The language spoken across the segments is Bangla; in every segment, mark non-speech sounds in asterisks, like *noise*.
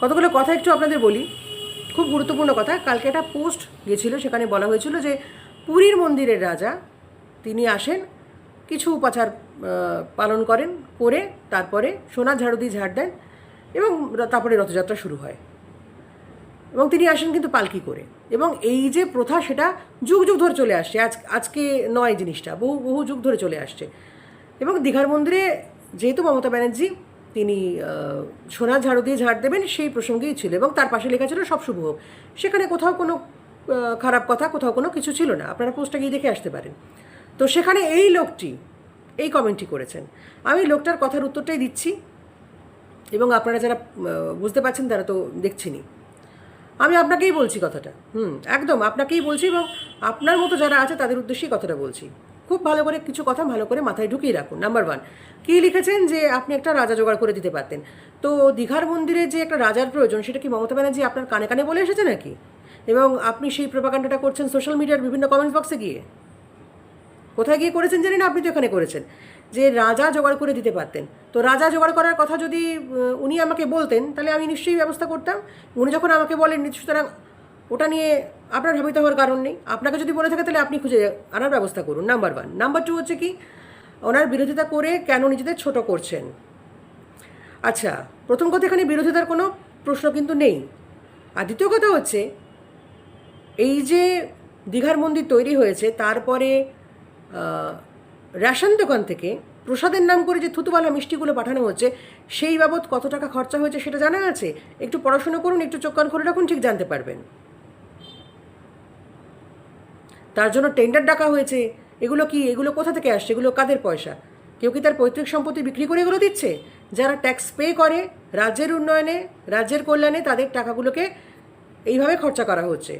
কতগুলো কথা একটু আপনাদের বলি? খুব গুরুত্বপূর্ণ কথা। কালকে একটা পোস্ট গেছিল, সেখানে বলা হয়েছিল যে পুরীর মন্দিরের রাজা, তিনি আসেন, কিছু উপাচার পালন করেন, করে তারপরে সোনা ঝাড়ু দিয়ে ঝাড় দেন এবং তারপরে রথযাত্রা শুরু হয়। এবং তিনি আসেন কিন্তু পালকি করে। এবং এই যে প্রথা, সেটা যুগ যুগ ধরে চলে আসছে। আজ, আজকে নয় জিনিসটা, বহু বহু যুগ ধরে চলে আসছে। এবং দীঘার মন্দিরে যেহেতু মমতা ব্যানার্জি তিনি সোনা ঝাড়ু দিয়ে ঝাড় দেবেন সেই প্রসঙ্গেই ছিল এবং তার পাশে লেখা ছিল সব শুভ সেখানে কোথাও কোনো খারাপ কথা, কোথাও কোনো কিছু ছিল না। আপনারা পোস্টটা গিয়ে দেখে আসতে পারেন। তো সেখানে এই লোকটি এই কমেন্টটি করেছেন, আমি লোকটার কথার উত্তরটাই দিচ্ছি এবং আপনারা যারা বুঝতে পারছেন তারা তো দেখছেনই। আমি আপনাকেই বলছি কথাটা। হুম, একদম, আপনাকেই বলছি এবং আপনার মতো যারা আছে তাদের উদ্দেশ্যেই কথাটা বলছি। খুব ভালো করে কিছু কথা ভালো করে মাথায় ঢুকিয়ে রাখুন নাম্বার ওয়ান কী লিখেছেন যে আপনি একটা রাজা জোগাড় করে দিতে পারতেন? তো দীঘার মন্দিরে যে একটা রাজার প্রয়োজন, সেটা কি মমতা ব্যানার্জি আপনার কানে কানে বলে এসেছে নাকি? এবং আপনি সেই প্রপাকাণ্ডাটা করছেন সোশ্যাল মিডিয়ার বিভিন্ন কমেন্টস বক্সে গিয়ে? কোথায় গিয়ে করেছেন জানি না আপনি তো এখানে করেছেন। যে রাজা জোগাড় করে দিতে পারতেন। তো রাজা জোগাড় করার কথা যদি উনি আমাকে বলতেন, তাহলে আমি নিশ্চয়ই ব্যবস্থা করতাম। উনি যখন আমাকে বলেন সুতরাং ওটা নিয়ে আপনার ভাবিত হওয়ার কারণ নেই। আপনাকে যদি বলে থাকে, তাহলে আপনি খুঁজে আনার ব্যবস্থা করুন। নাম্বার ওয়ান নাম্বার টু হচ্ছে কি, ওনার বিরোধিতা করে কেন নিজেদের ছোট করছেন? আচ্ছা প্রথম কথা, এখানে বিরোধিতার কোনো প্রশ্ন কিন্তু নেই। আর দ্বিতীয় কথা হচ্ছে, এই যে দীঘার মন্দির তৈরি হয়েছে, তারপরে রেশন দোকান থেকে প্রসাদের নাম করে যে থুতুবালা মিষ্টিগুলো পাঠানো হচ্ছে, সেই বাবদ কত টাকা খরচা হয়েছে সেটা জানা আছে? একটু পড়াশুনো করুন, একটু চোখ কান খুলে রাখুন, ঠিক জানতে পারবেন। তার জন্য টেন্ডার ডাকা হয়েছে। এগুলো কি, এগুলো কোথা থেকে আসছে? এগুলো কাদের পয়সা? কেউ কি তার পৈতৃক সম্পত্তি বিক্রি করে এগুলো দিচ্ছে? যারা ট্যাক্স পে করে, রাজ্যের উন্নয়নে, রাজ্যের কল্যাণে তাদের টাকাগুলোকে এইভাবে খরচা করা হচ্ছে।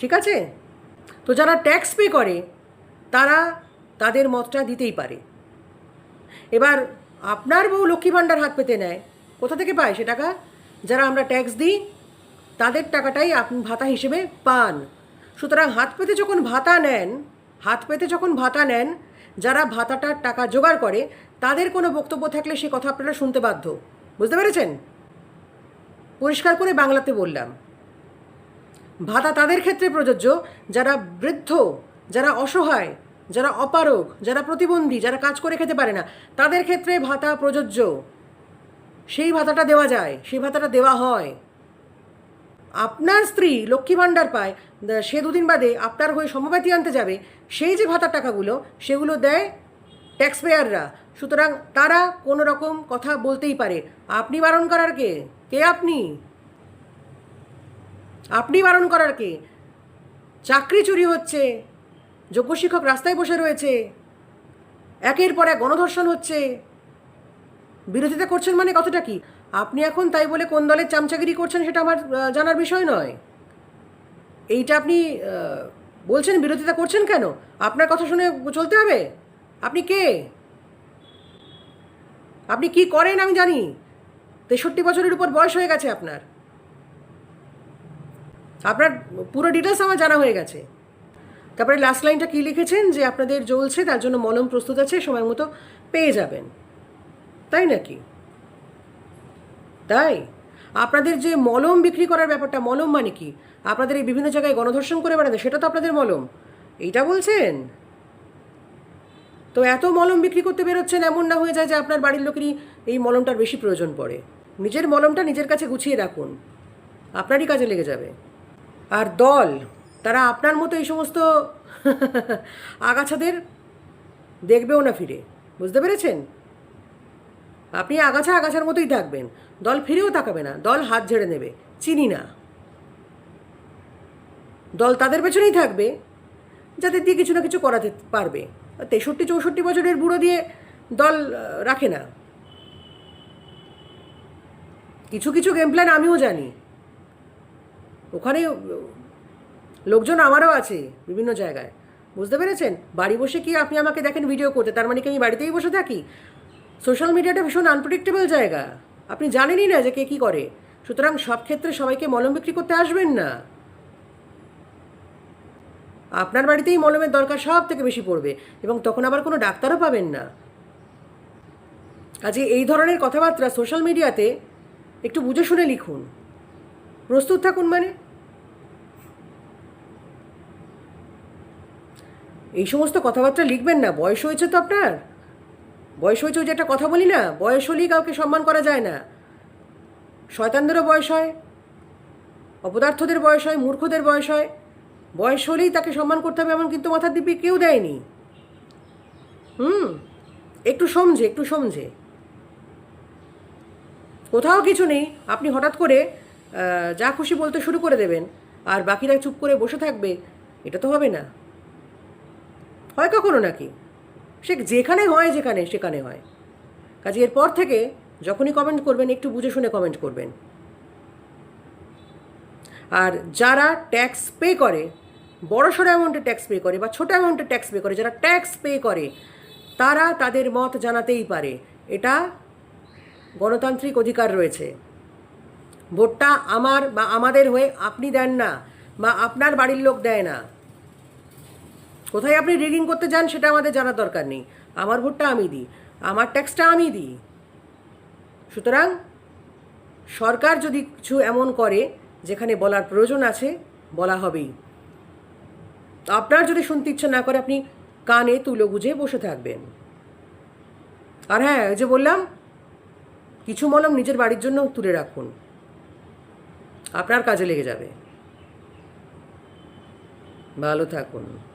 ঠিক আছে? তো যারা ট্যাক্স পে করে, তারা তাদের মতটা দিতেই পারে। এবার আপনার বউ লক্ষ্মী ভাণ্ডার হাত পেতে নেয়, কোথা থেকে পায় সে টাকা? যারা আমরা ট্যাক্স দিই, তাদের টাকাটাই আপনি ভাতা হিসেবে পান। সুতরাং হাত পেতে যখন ভাতা নেন, হাত পেতে যখন ভাতা নেন, যারা ভাতাটার টাকা জোগাড় করে, তাদের কোনো বক্তব্য থাকলে সে কথা আপনারা শুনতে বাধ্য। বুঝতে পেরেছেন? পরিষ্কার করে বাংলাতে বললাম। ভাতা তাদের ক্ষেত্রে প্রযোজ্য, যারা বৃদ্ধ, যারা অসহায়, যারা অপারগ, যারা প্রতিবন্ধী, যারা কাজ করে খেতে পারে না, তাদের ক্ষেত্রে ভাতা প্রযোজ্য। সেই ভাতাটা দেওয়া যায়, সেই ভাতাটা দেওয়া হয়। আপনার স্ত্রী লক্ষ্মী ভাণ্ডার পায় সে দুদিন বাদে আপনার হয়ে সমবাতি আনতে যাবে, সেই যে ভাতার টাকাগুলো, সেগুলো দেয় ট্যাক্স পেয়াররা সুতরাং তারা কোনো রকম কথা বলতেই পারে। আপনি বারণ করার কে? কে আপনি? আপনি বারণ করার কে? চাকরি চুরি হচ্ছে, যোগ্য শিক্ষক রাস্তায় বসে রয়েছে, একের পর এক গণধর্ষণ হচ্ছে। বিরোধিতা করছেন মানে কতটা কি? আপনি এখন তাই বলে কোন দলের চামচাগিরি করছেন সেটা আমার জানার বিষয় নয়। এইটা আপনি বলছেন বিরোধিতা করছেন কেন? আপনার কথা শুনে চলতে হবে? আপনি কে? আপনি কি করেন আমি জানি। তেষট্টি বছরের উপর বয়স হয়ে গেছে আপনার। আপনার পুরো ডিটেলস আমার জানা হয়ে গেছে। তারপরে লাস্ট লাইনটা কী লিখেছেন? যে আপনাদের জ্বলছে, তার জন্য মলম প্রস্তুত আছে, সময় মতো পেয়ে যাবেন। তাই নাকি? তাই? আপনাদের যে মলম বিক্রি করার ব্যাপারটা, মলম মানে কি? আপনাদের এই বিভিন্ন জায়গায় গণধর্ষণ করে বেড়াতে সেটা তো আপনাদের মলম। এইটা বলছেন? তো এত মলম বিক্রি করতে বেরোচ্ছেন, এমন না হয়ে যায় যে আপনার বাড়ির লোকেরই এই মলমটার বেশি প্রয়োজন পড়ে। নিজের মলমটা নিজের কাছে গুছিয়ে রাখুন। আপনারই কাজে লেগে যাবে। আর দল, তারা আপনার মতো এই সমস্ত *laughs* আগাছাদের দেখবেও না ফিরে। বুঝতে পেরেছেন? আপনি আগাছা আগাছার মতোই থাকবেন। দল ফিরেও তাকাবে না, দল হাত ঝেড়ে নেবে। চিনি না। দল তাদের পেছনেই থাকবে যাদের দিয়ে কিছু না কিছু করাতে পারবে। তেষট্টি চৌষট্টি বছরের বুড়ো দিয়ে দল রাখে না। কিছু কিছু গেম প্ল্যান আমিও জানি। ওখানে লোকজন আমারও আছে বিভিন্ন জায়গায়। বুঝতে পেরেছেন? বাড়ি বসে কি আপনি আমাকে দেখেন ভিডিও করতে? তার মানে কি আমি বাড়িতেই বসে থাকি? সোশ্যাল মিডিয়াটা ভীষণ আনপ্রেডিক্টেবল জায়গা। আপনি জানেনই না যে কে কী করে। সুতরাং সব ক্ষেত্রে সবাইকে মলম বিক্রি করতে আসবেন না। আপনার বাড়িতেই মলমের দরকার সব থেকে বেশি পড়বে এবং তখন আবার কোনো ডাক্তারও পাবেন না। কাজে এই ধরনের কথাবার্তা সোশ্যাল মিডিয়াতে একটু বুঝে শুনে লিখুন। প্রস্তুত থাকুন মানে? এই সমস্ত কথাবার্তা লিখবেন না। বয়স হয়েছে তো আপনার? বয়স হয়েছে যে একটা কথা বলি না? বয়স হলেই কাউকে সম্মান করা যায় না। শয়তানদেরও বয়স হয়, অপদার্থদের বয়স হয়, মূর্খদের বয়স হয়। বয়স হলেই তাকে সম্মান করতে হবে এমন কিন্তু মাথার দিব্যি কেউ দেয়নি। হুম, একটু সমঝে একটু সমঝে। কোথাও কিছু নেই, আপনি হঠাৎ করে যা খুশি বলতে শুরু করে দেবেন, আর বাকিরা চুপ করে বসে থাকবে, এটা তো হবে না। হয় কখনো নাকি? সে যেখানে হয়, যেখানে, সেখানে হয়। কাজে এরপর থেকে যখনই কমেন্ট করবেন, একটু বুঝে শুনে কমেন্ট করবেন। আর যারা ট্যাক্স পে করে, বড় সড়ো অ্যামাউন্টে ট্যাক্স পে করে বা ছোটো অ্যামাউন্টে ট্যাক্স পে করে, যারা ট্যাক্স পে করে, তারা তাদের মত জানাতেই পারে। এটা গণতান্ত্রিক অধিকার রয়েছে। ভোটটা আমার বা আমাদের হয়ে আপনি দেন না বা আপনার বাড়ির লোক দেয় না। কোথায় আপনি রিগিং করতে যান সেটা আমাদের জানার দরকার নেই। আমার ভোটটা আমি দিই, আমার ট্যাক্সটা আমি দিই। সুতরাং সরকার যদি কিছু এমন করে, যেখানে বলার প্রয়োজন আছে, বলা হবেই। আপনার যদি শুনতে ইচ্ছে না করে, আপনি কানে তুলো গুজে বসে থাকবেন। আর হ্যাঁ ওই যে বললাম, কিছু মলম নিজের বাড়ির জন্য তুলে রাখুন। আপনার কাজে লেগে যাবে। ভালো থাকুন।